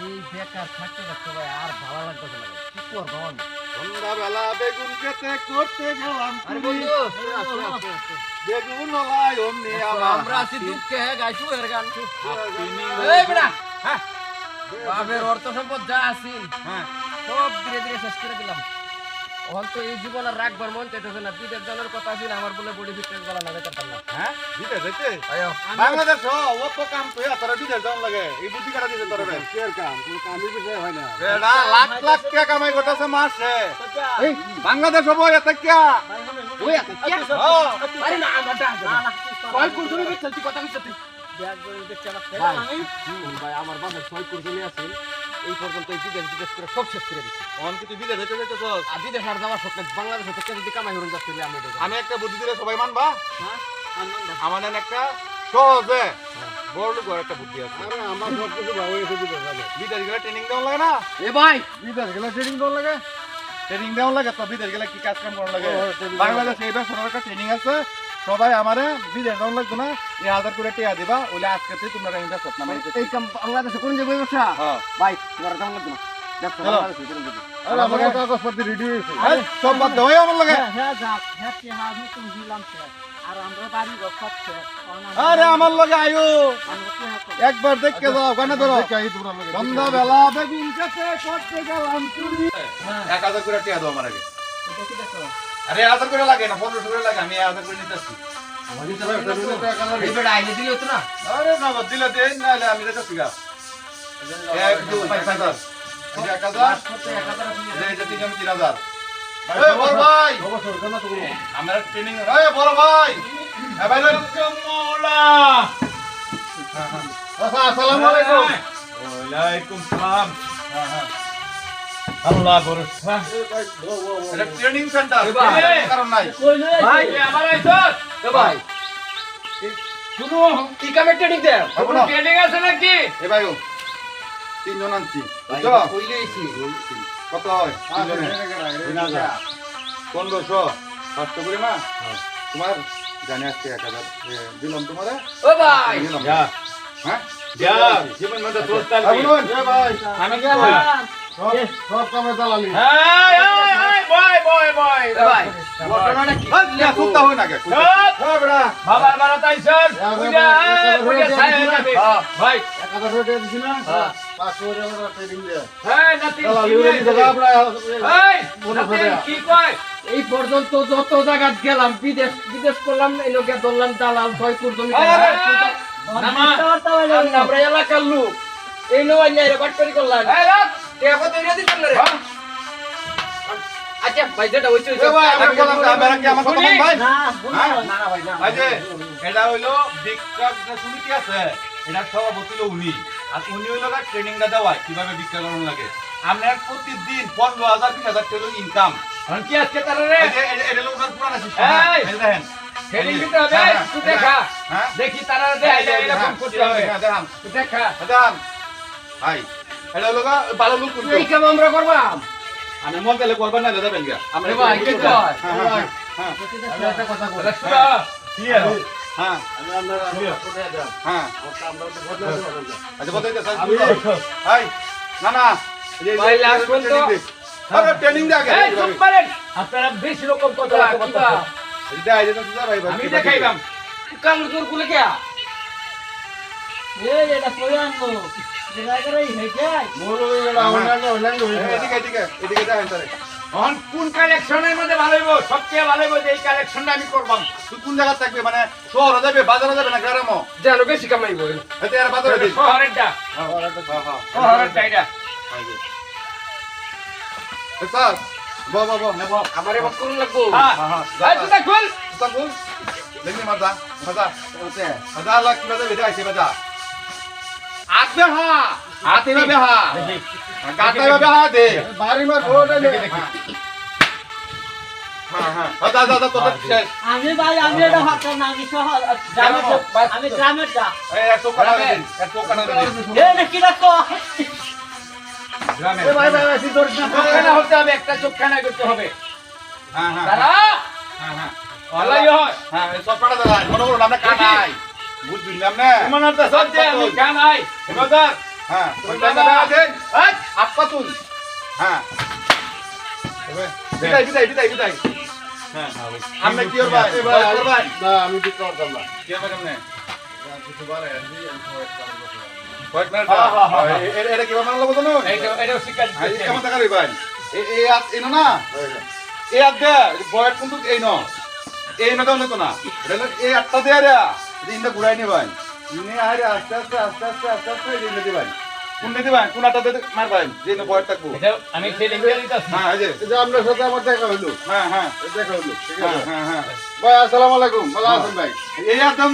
এই বেকার থাকতে থাকতে ভাই আর ভালো লাগতেছে না কি করব আমি সন্ধ্যাবেলা বেগুন খেতে করতে গেলাম আরে চুরি। বন্ধু বেগুন ওলাই অমনি আমরা আছি দুঃখে হ্যাঁ গাইছু এর গান। এই বেটা হ্যাঁ। বাপের অর্থ সম্পদ যা আছিল হ্যাঁ সব ধীরে ধীরে শেষ করে দিলাম। এখন তো এই জীবন আর রাখবার মন চাইতেছে না। বিদেশ জনের কথা ছিল আমার বলে বডি ফিটনেস গলা না যেতাম না। হ্যাঁ? বিদেশ যাইতে? বাংলাদেশ ও তো কাম তো তোরা বিদেশ যাওয়ার লাগে। এই বুদ্ধি কাটা দিতে তোরা কের কাম? কোনো কামের বিষয় হয় না। বেড়া লাখ লাখ টাকা কামাই করতেছে মাসে। বাংলাদেশ হব এত কিয়া? ওই এত কি। আরে না আমারটা কয় কুরজুনি বিচ্ছল তুই কথা ভাই। আমার বাসায় ছয় কুরজুনি আছে এই পর্যন্ত এই বিদেশ বিদেশ করে সব শেষ করে দিচ্ছি অন কি তুই বিদেশ যাইতে যাইতেছ? আর বিদেশ আর যাওয়ার সত্ত্বে বাংলাদেশে থেকে যদি কামাই হরুন যাচ্ছে আমি আমি একটা বুদ্ধি দিলে সবাই মানবা? আমার নাম একটা সহজে। বড় লোক একটা বুদ্ধি আছে। আরে আমার সব কিছু ভালো হয়েছে বিদেশ গেলে ট্রেনিং দেওয়া লাগে না? এ ভাই বিদেশ গেলে ট্রেনিং দেওয়া লাগে। ট্রেনিং দেওয়া লাগে তো বিদেশ গেলে কি কাজ কাম করা লাগে? বাংলাদেশ এইবার সোনার একটা ট্রেনিং আছে। সবাই আমারে বিদেশ যাওয়া লাগতো না এই হাজার করে টিয়া দিবা ওলে আজকে থেকে তোমরা ইনভেস্ট করতে না এই কাম বাংলাদেশে কোন যে ব্যবসা হ্যাঁ। ভাই তোমার দাম লাগবে না। আমার সব লাগে। হ্যাঁ যাক হ্যাঁ হ্যাঁ সব আয়ো। একবার যাও ধরো। বেগুন কাছে করতে গেলাম এক হাজার করে টিয়া দাও আমার আগে। আরে হাজার করে লাগে না পনেরোশো করে লাগে আমি হাজার। করে নিতে আসছি। আমরা ট্রেনিং বড় ভাই! এ ভাই লন কমলা আসসালামু আলাইকুম। ওয়ালাইকুম সালাম। হ্যাঁ হ্যাঁ। আল্লাহ এটা ট্রেনিং সেন্টার ভাই। কারণ নাই। ভাই। আমার আইছস এ ভাই। শুনো কি কামে ট্রেনিং দে ট্রেনিং আছে নাকি? এ ভাই ও, তিনজন আনছি। ভাই বুঝছ? কইলে আইছি কত হয়। পনেরোশো। করে না? তোমার জানি আজকে এক হাজার। দিলাম তোমারে। ও ভাই। হ্যাঁ? জীবন মধ্যে তোর তাল আবুল এ ভাই, আমি গেলাম। সব- সব কামে দালালি। এই হ্যাঁ হয় হয়ে হ্যাঁ। হ্যাঁ। পর্যন্ত যত জায়গা গেলাম বিদেশ বিদেশ করলাম এই লোকে ধরলাম দালাল ছয়। আমরা এলাকার লোক এই নয় করলাম টেকা কত এনে দিতেন রে। আচ্ছা ভাই যেটা হইছে হইছে। ভাই আমি বললাম যে আমরা কি আমার কথা ভাই? না হ্যাঁ? না না ভাই না। এই যে এটা হইল বিক্রম যে সমিতি আছে এটা সভাপতি হলো উনি। আর উনি হইল ট্রেনিংটা দেওয়ায় কীভাবে বিক্রয় করানো লাগে। আপনার প্রতিদিন পনেরো হাজার বিশ হাজার টাকা ইনকাম এখন কি আজকে তারা রে? এটা লোক পুরানো সিস্টেম দেখেন। ট্রেনিং দিতে হবে হ্যাঁ, হ্যাঁ, তুই দেখা। হ্যাঁ দেখি তারা দে এরকম করতে হবে। দেখান। দেখা। দেখান। হাই এটা হলো ভালো লোক কিন্তু এই কাম আমরা করবাম আমি মন গেলে করবেন না দেবেন গা আমরা ভাই কে কয় হ্যাঁ হ্যাঁ হ্যাঁ একটা কথা বলি। কি হ্যাঁ। আমি আপনার- আপনার কোথায় যান? হ্যাঁ। আমরা- আমরা তো বদলে আসতে পারব না। আচ্ছা বলতে চাই আমি- হাই না না। ভাই, last পর্যন্ত- আরে ট্রেনিং দে আগে। এই চুপ করেন। আপনারা বেশি রকম কথা কথা এটা আইজে তো ভাই ভাই আমি দেখাইলাম। কাম তোর কুলে কে? এই এটা কই আনব হয়ে কোন কালেকশনের মধ্যে ভালো হইব? সবচেয়ে ভালো হইব যে এই কালেকশনটা আমি করবাম তুই কোন জায়গা থাকবে? মানে শহরে যাবে বাজারে যাবে না গ্রামে? জানো বেশি কামাইবো এতে আর বাজারে দিস শহরেরটা। হ্যাঁ হ্যাঁ শহরেরটা এটা। স্যার বাহ বাহ বাহ নেব। আমার এবার করুন লাগবো। হ্যাঁ। হ্যাঁ হ্যাঁ এই তুই দেখ খুল তাকুল মাদা মাদা ওতে মাদা লাখ কি বাজা বেটা আইছে বাজা আতে হা আতে না বেহা। গাতে না বেহা দে। বাড়ি মা খোটা দেখি দেখি হ্যাঁ হ্যাঁ দাদা দাদা তো শেষ। আমি ভাই আমি এটা হাতটা না আমি শহর আমি গ্রামের যা। এই এক টোকানা দিন এক টোকানা দিন। এই না কি রাখো? গ্রামে। এ ভাই ভাই আসি না। হতে হবে একটা চোখখানা করতে হবে। হ্যাঁ হ্যাঁ। দাদা হ্যাঁ হ্যাঁ। আল্লাহ হয়। হ্যাঁ এই সব পাড়া দাদা মনে করুন আমরা বুঝবি না মনে সব যে আমি গান আই হ্যাঁ টাকা হ্যাঁ আপা তুল। হ্যাঁ। বিদায় বিদায় বিদায় বিদায়। হ্যাঁ আমরা কি এ না আমি করতাম না। কি কেমনে কিছু আনছি, আমি। কয়েক মিনিট হ্যাঁ, হ্যাঁ, হ্যাঁ, এ- এ- এটা কি বানালো বলো না? এইটা এটাও শিক্ষা এই দিচ্ছে কেমন টাকা রে ভাই? এই আত এনো না হয়ে। এই আত দে বয়স কিন্তু এই ন। এই না তো না। এটা এই আটটা দে রে। দিনটা ঘুরাই নে নিয়ে আস্তে আস্তে আস্তে আস্তে আস্তে আস্তে ঋণ দিবাই কোন দিতে ভাই কোন আটটা দে মার ভাই যে না বয়স থাকব। আমি দিতেছি। হ্যাঁ এই যে। যে আপনার সাথে আমার দেখা হইল। হ্যাঁ হ্যাঁ। দেখা ঠিক হ্যাঁ আছে? হ্যাঁ হ্যাঁ ভাই আসসালামু আলাইকুম। ভালো আছেন ভাই? এই আত দাম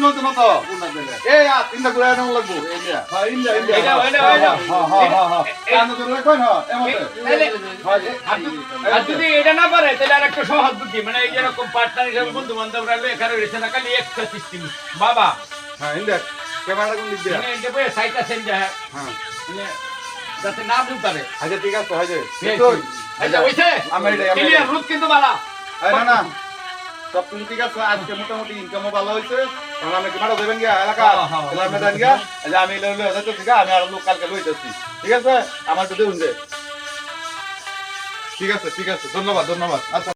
এই আত তিনটা লাগবো। এই নিয়া। হ্যাঁ ইন্ডিয়া ইন্ডিয়া। এটা, এটা, এটা। হ্যাঁ হ্যাঁ হ্যাঁ হ্যাঁ। কান তো কই না এমতে তাহলে হ্যাঁ আর যদি এটা না পারে তাহলে আর একটা সহজ বুদ্ধি। মানে এই যেরকম পার্টনার হিসেবে বন্ধু বান্ধবরা এখানে রয়েছে না খালি একটা সিস্টেম বাবা। হ্যাঁ ইন্ডিয়া। ক্যামেরা কোন দিক দিয়া? এটা বলে সাইটা সেন যায় হ্যাঁ। যাতে না বুঝতে আচ্ছা ঠিক আছে হাজে আচ্ছা ওইছে আমি ক্লিয়ার রুট কিন্তু বালা। না না। সব কিছু ঠিক আছে আজকে মোটামুটি ইনকামও ভালো হয়েছে কারণ আমি দেবেন গিয়া এলাকা। হ্যাঁ, হ্যাঁ। দেন গিয়া। আমি লইলে ঠিক আছে আমি আর লোক কালকে লইতেছি ঠিক আছে? আমার তো দেউন দে। ঠিক আছে ঠিক আছে। ধন্যবাদ ধন্যবাদ। আচ্ছা।